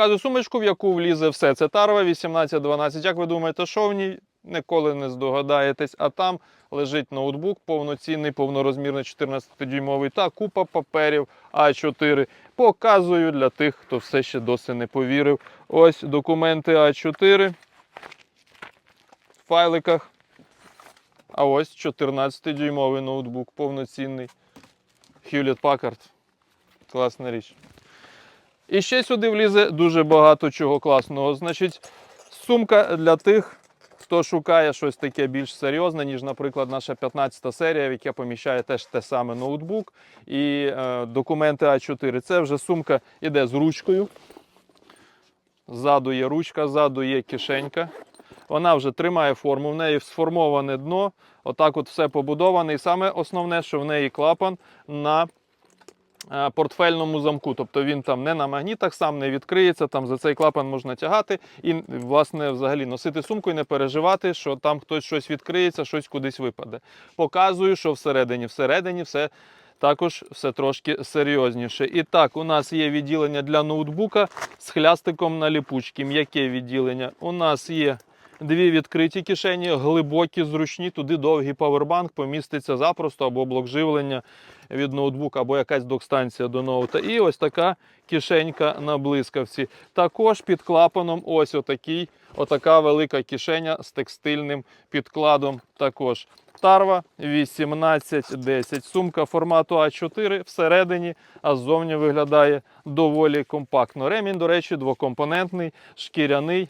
Показую сумочку, в яку влізе все. Це тарва 1812. Як ви думаєте, що в ній? Ніколи не здогадаєтесь, а там лежить ноутбук повноцінний, повнорозмірний 14-дюймовий та купа паперів А4. Показую для тих, хто все ще досі не повірив. Ось документи А4 в файликах. А ось 14-дюймовий ноутбук повноцінний. Hewlett Packard. Класна річ. І ще сюди влізе дуже багато чого класного. Значить, сумка для тих, хто шукає щось таке більш серйозне, ніж, наприклад, наша 15 серія, в яке поміщає теж те саме ноутбук і е, документи А4. Це вже сумка іде з ручкою. Ззаду є ручка, ззаду є кишенька. Вона вже тримає форму, в неї сформоване дно. Отак от все побудоване. І саме основне, що в неї клапан на портфельному замку. Тобто він там не на магнітах сам не відкриється, там за цей клапан можна тягати і, власне, взагалі носити сумку і не переживати, що там хтось щось відкриється, щось кудись випаде. Показую, що всередині, всередині все. Також все трошки серйозніше. І так, у нас є відділення для ноутбука з хлястиком на ліпучки. М'яке відділення. У нас є дві відкриті кишені, глибокі, зручні, туди довгий павербанк поміститься запросто, або блок живлення від ноутбука, або якась док-станція до ноута. І ось така кишенька на блискавці. Також під клапаном ось отакий, отака велика кишеня з текстильним підкладом. Також. Тарва 1810. Сумка формату А4 всередині, а ззовні виглядає доволі компактно. Ремінь, до речі, двокомпонентний, шкіряний.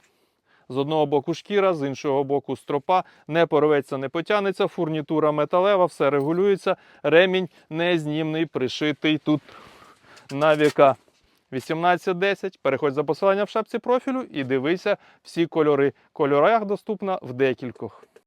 З одного боку шкіра, з іншого боку стропа, не порветься, не потягнеться, фурнітура металева, все регулюється. Ремінь незнімний, пришитий тут на віка. 1810. Переходь за посиланням в шапці профілю і дивися всі кольори. Кольорах доступна в декількох.